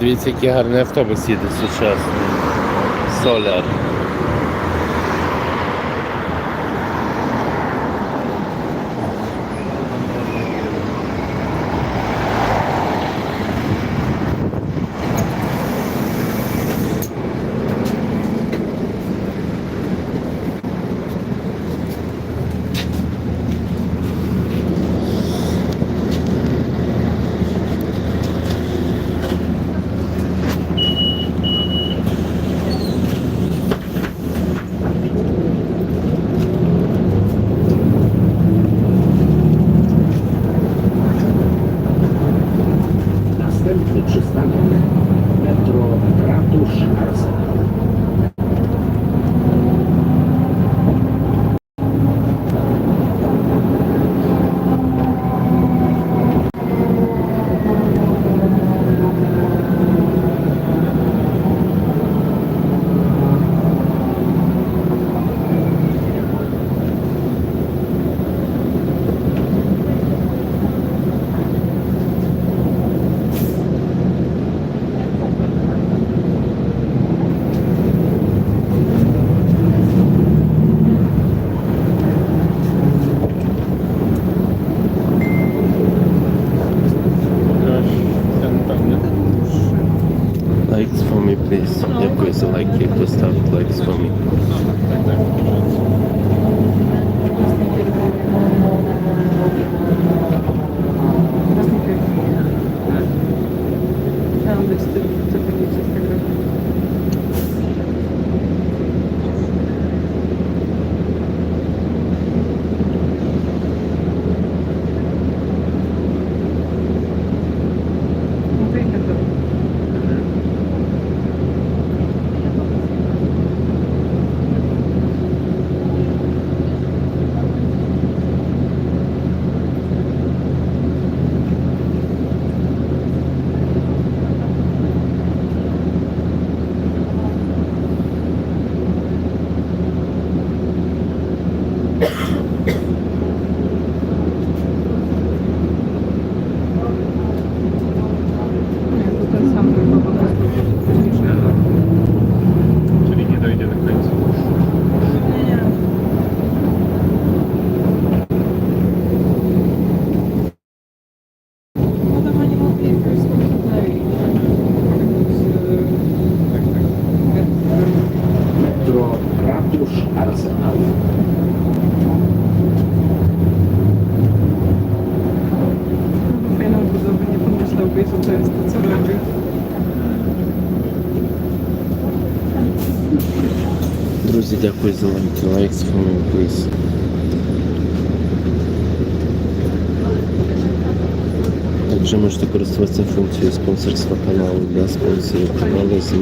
Дивіться, який гарний автобус їде сучасний. Соляр. so like crypto stuff like for me. Друзі, дякую за лайки. Лайк з вами please. Також можете користуватися функцією спонсорства каналу для спонсорів каналу з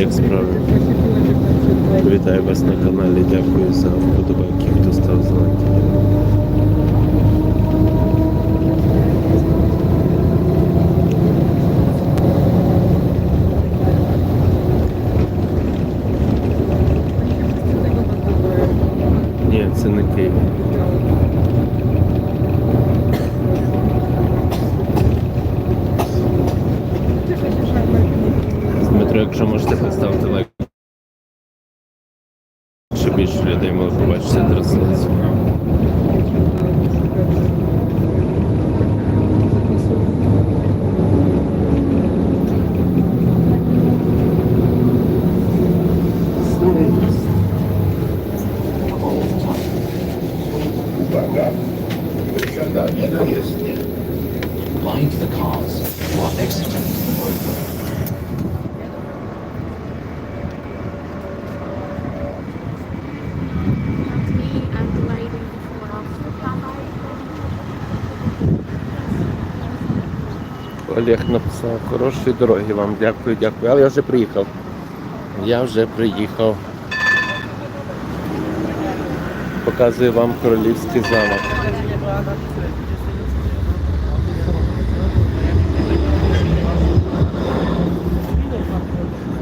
як справи. Олег написав, хорошої дороги вам, дякую, дякую. Але я вже приїхав. Я вже приїхав. Показую вам королівський замок.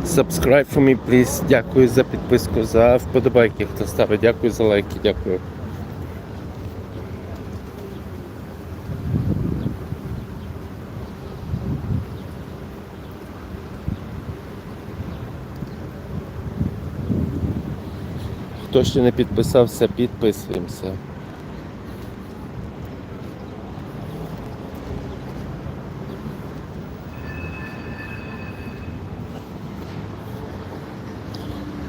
Subscribe for me, please. Дякую за підписку, за вподобайки, хто ставить. Дякую за лайки, дякую. Хто ще не підписався, підписуємося.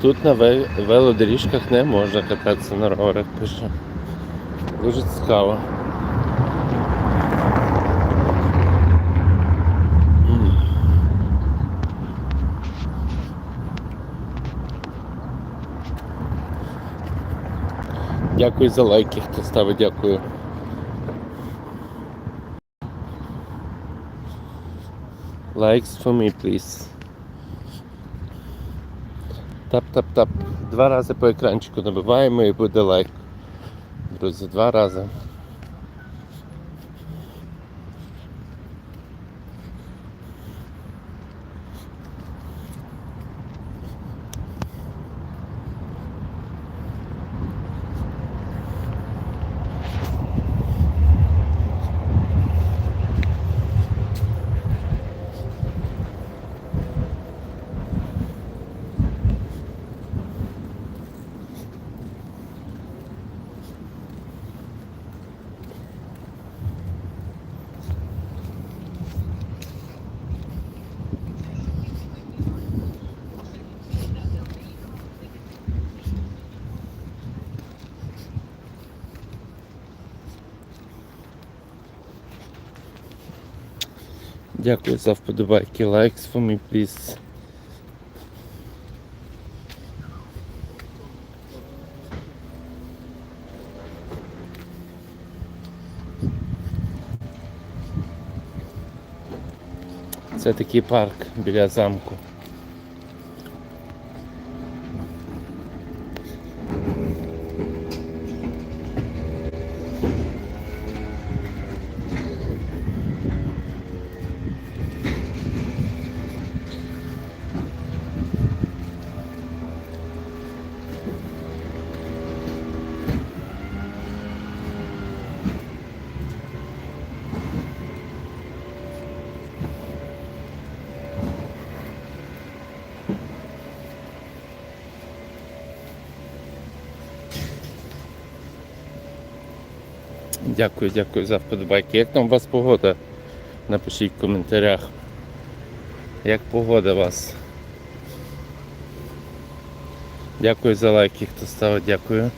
Тут на ве- велодоріжках не можна кататися на роверах, пише. Дуже цікаво. Дякую за лайки, хто ставить, дякую. Likes for me, please. Тап-тап-тап. Два рази по екранчику набиваємо і буде лайк. Друзі, два рази. Дякую за вподобайки. Likes for me, please. Це такий парк біля замку. Дякую, дякую за вподобайки. Як там у вас погода? Напишіть в коментарях. Як погода у вас? Дякую за лайки, хто ставить, дякую.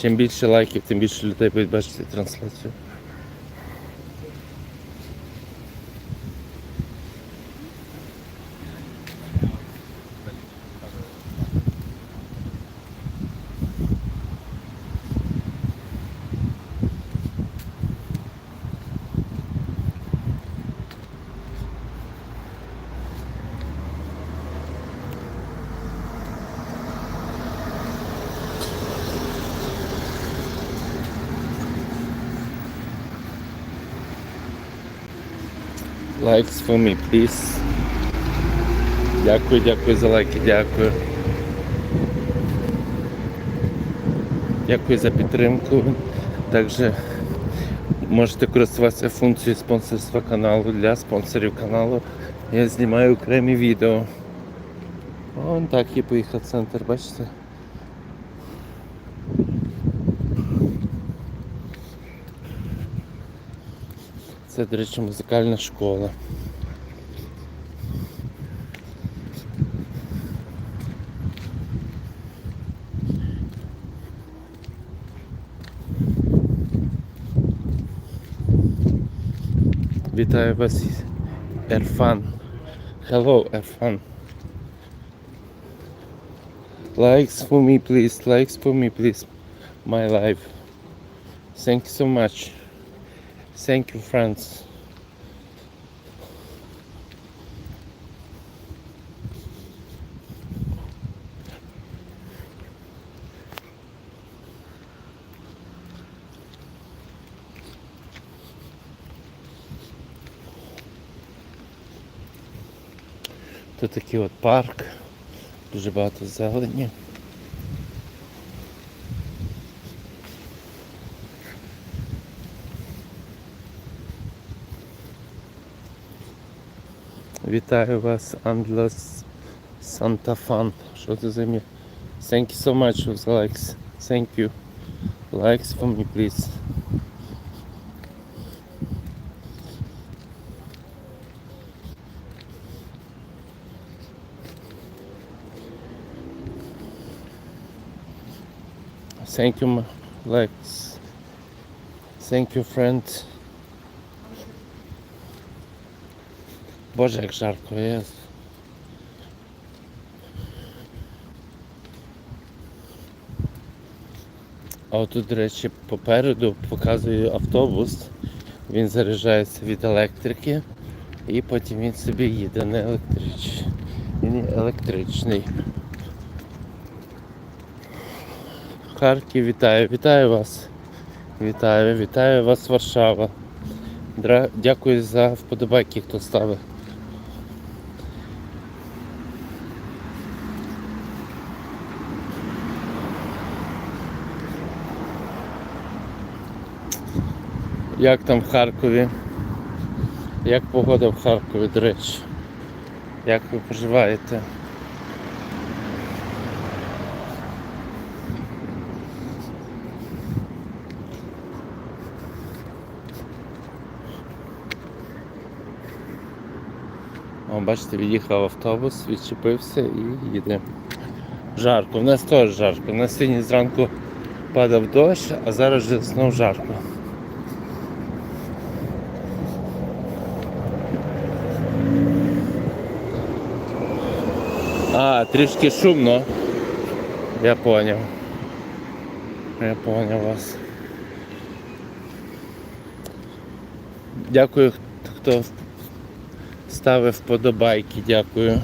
Чим більше лайків, тим більше людей будуть бачити трансляцію. Please. Дякую, дякую за лайки, дякую. Дякую за підтримку. Також можете користуватися функцією спонсорства каналу для спонсорів каналу. Я знімаю окремі відео. Вон так і поїхав центр, бачите? Це, до речі, музикальна школа. Вітаю вас, Ерфан. Hello, Ерфан. Likes for me, please. Likes for me, please. My life. Thank you so much. Thank you, friends. Тут такий от парк, дуже багато зелені. Вітаю вас, Андлес Сантафан. Що це за ім'я? Thank you so much for the likes. Thank you. Likes for me, please. Thank you, likes. Thank you, friend. Боже, як жарко, я... А отут, до речі, попереду показую автобус. Він заряджається від електрики і потім він собі їде не електричний. Він електричний. Харків, вітаю, вітаю вас. Вітаю, вітаю вас, Варшава. Дякую за вподобайки, хто ставив. Як там в Харкові? Як погода в Харкові, до речі? Як ви поживаєте? Бачите, від'їхав автобус, відчепився і їде. Жарко, в нас теж жарко. У нас сьогодні зранку падав дощ, а зараз вже знов жарко. А, трішки шумно. Я поняв. Я поняв вас. Дякую, хто ставив вподобайки, дякую.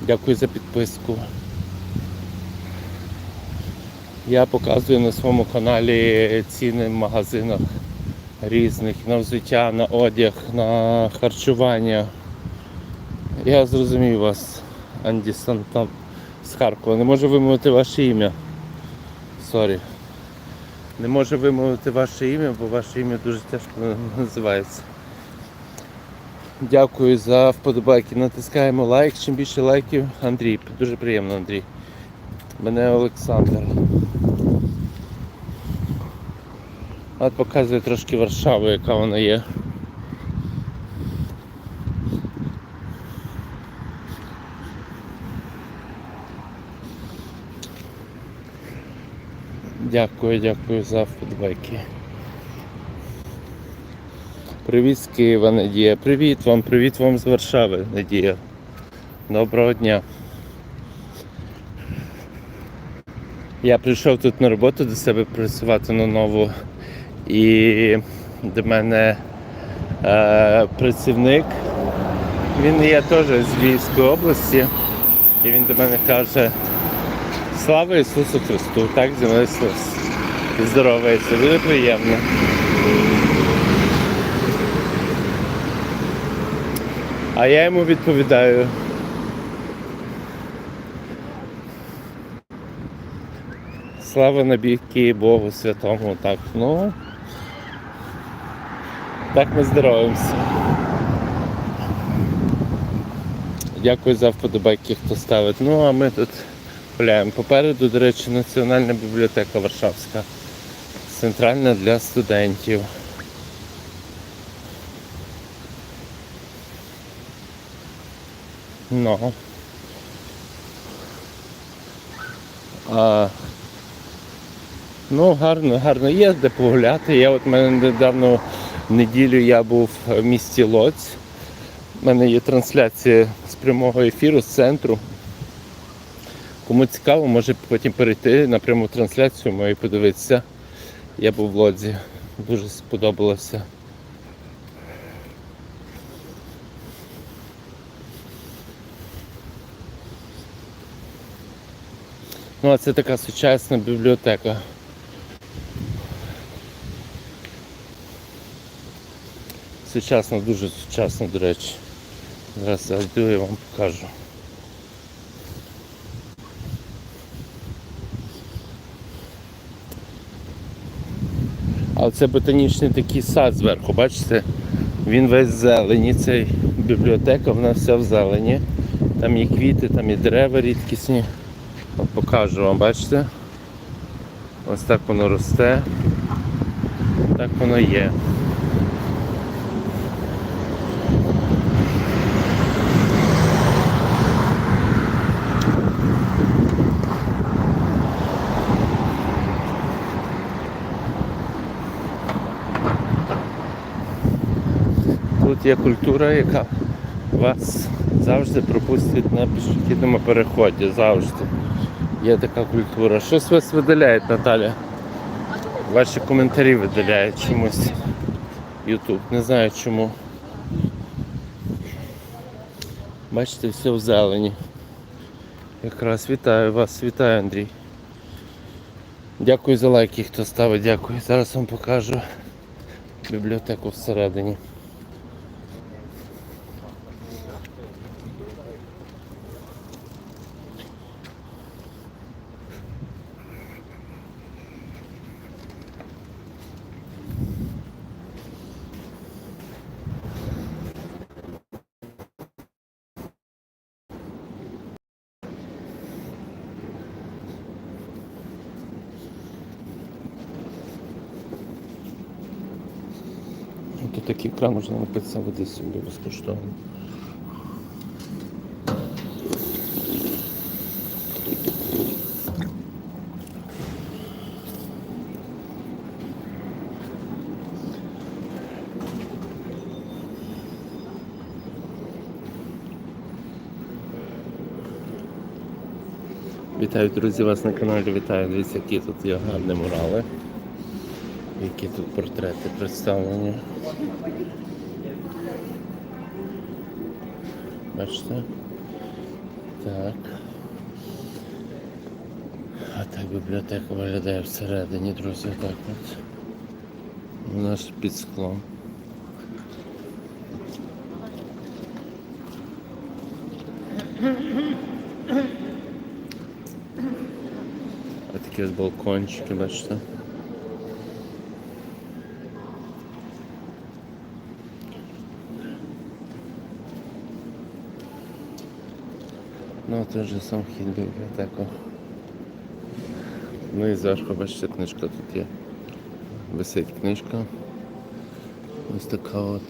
Дякую за підписку. Я показую на своєму каналі ціни в магазинах різних на взуття, на одяг, на харчування. Я зрозумів вас, Анді Сантам з Харкова. Не можу вимовити ваше ім'я. Сорі. Не може вимовити ваше ім'я, бо ваше ім'я дуже тяжко називається. Дякую за вподобайки. Натискаємо лайк. Чим більше лайків, Андрій. Дуже приємно, Андрій. Мене Олександр. От показує трошки Варшаву, яка вона є. Дякую, дякую за вподобайки. Привіт з Києва, Надія. Привіт вам, привіт вам з Варшави, Надія. Доброго дня. Я прийшов тут на роботу до себе працювати на нову. І до мене е, працівник. Він є теж з Львівської області. І він до мене каже, Слава Ісусу Христу! Так зі мною. Здоровається, дуже приємно. А я йому відповідаю. Слава набіки Богу Святому. Так, ну так ми здороваємося. Дякую за вподобайки, хто ставить. Ну а ми тут гуляємо. Попереду, до речі, Національна бібліотека Варшавська. Центральна для студентів. Ну. А, ну, гарно, гарно є де погуляти. Я от мене недавно в неділю я був в місті Лоць. У мене є трансляція з прямого ефіру з центру. Кому цікаво, може потім перейти на пряму трансляцію мою подивитися. Я був в лодзі. Дуже сподобалося. Ну, а це така сучасна бібліотека. Сучасна, дуже сучасна, до речі. Зараз зайду і вам покажу. Але це ботанічний такий сад зверху, бачите? Він весь зелені, цей бібліотека, вона вся в зелені. Там є квіти, там є дерева рідкісні. Покажу вам, бачите? Ось так воно росте. Так воно є. Тут є культура, яка вас завжди пропустить на пішохідному переході. Завжди. Є така культура. Щось вас видаляють, Наталя. Ваші коментарі видаляють чомусь. Ютуб. Не знаю чому. Бачите, все в зелені. Якраз вітаю вас, вітаю, Андрій. Дякую за лайки, хто ставить, дякую. Зараз вам покажу бібліотеку всередині. Тут такий кран можна напитися води собі безкоштовно. Вітаю, друзі, вас на каналі. Вітаю, дивіться, які тут є гарні мурали. Які тут портрети представлені. Бачите? Так. А так бібліотека виглядає всередині, друзі, так от. У нас під склом. А такі от балкончики, бачите? Це вже сам вхід в бібліотеку. Ну і зверху, бачите, книжка тут є. Висить книжка. Ось така от.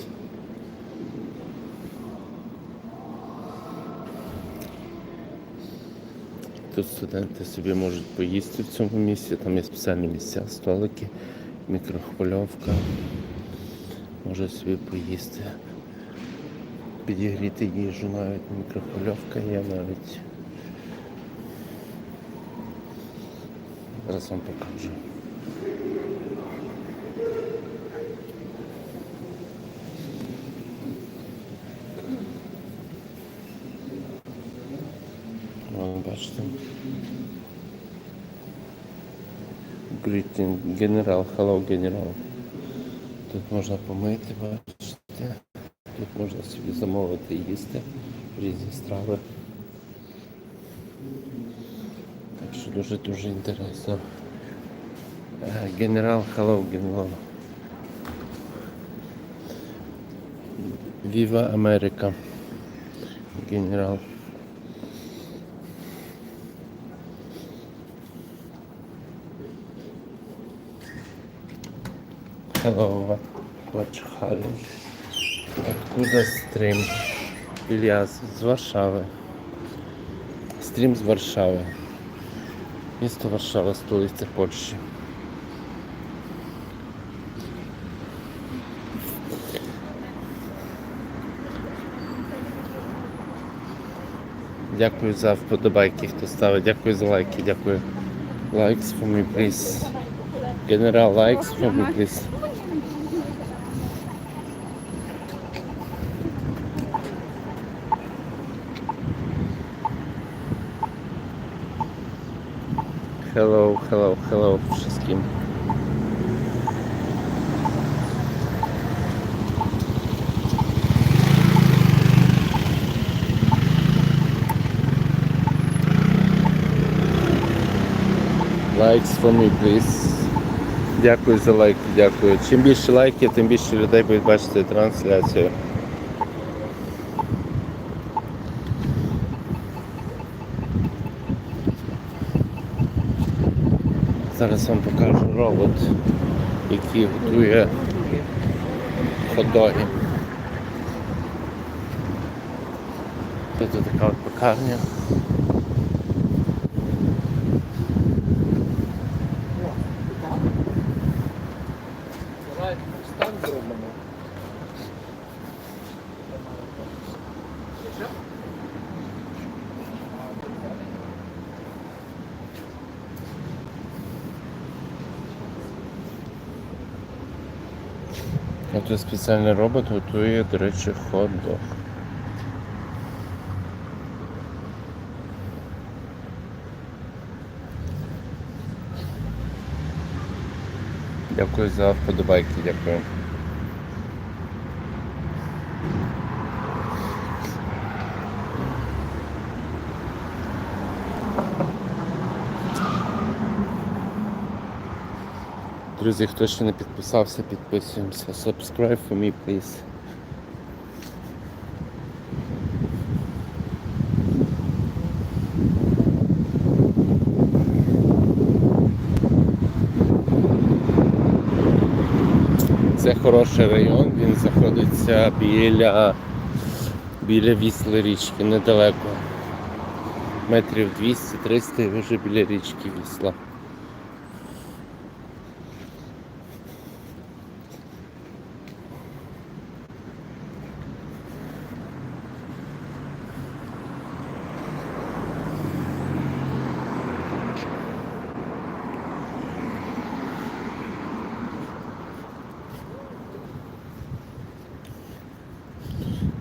Тут студенти собі можуть поїсти в цьому місці, там є спеціальні місця, столики, мікрохвильовка. Може собі поїсти. Підігріти їжу навіть мікрохвильовка є навіть. Зараз вам покажу. Бачите. Greeting, генерал, hello, генерал. Тут можна помити, бачите. Тут можна собі замовити їсти різні страви. Так що дуже-дуже інтересно. Е, Генерал, hello, генерал. Віва Америка. Генерал. Hello, what Откуда стрім? Ілля з з Варшави. Стрім з Варшави. Місто Варшава, столиця Польщі. Дякую за вподобайки, хто ставить, дякую за лайки, дякую. Лайкс for me, please. General likes for me, please. Hello, wszystkim. Likes for me, please. Дякую за лайки, дякую. Чим більше лайків, тим більше людей будуть бачити трансляцію. Зараз вам покажу робот, який готує хот-доги. Тут така от пекарня. Ось спеціальний робот готує, до речі, хот-дог. Дякую за вподобайки, дякую. Друзі, хто ще не підписався, підписуємося. Subscribe for me, please. Це хороший район, він знаходиться біля, біля Вісли річки, недалеко. Метрів 200-300 і вже біля річки Вісла.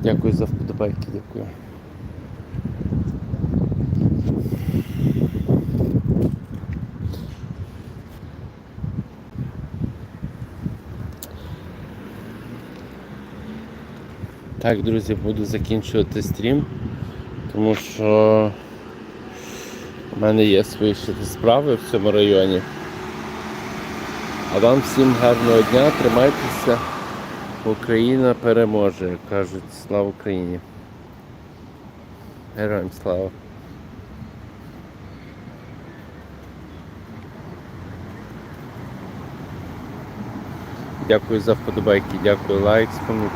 Дякую за вподобайки, дякую. Так, друзі, буду закінчувати стрім, тому що в мене є свої справи в цьому районі. А вам всім гарного дня, тримайтеся. Україна переможе, кажуть, слава Україні. Героям слава. Дякую за вподобайки, дякую лайк, спомніть.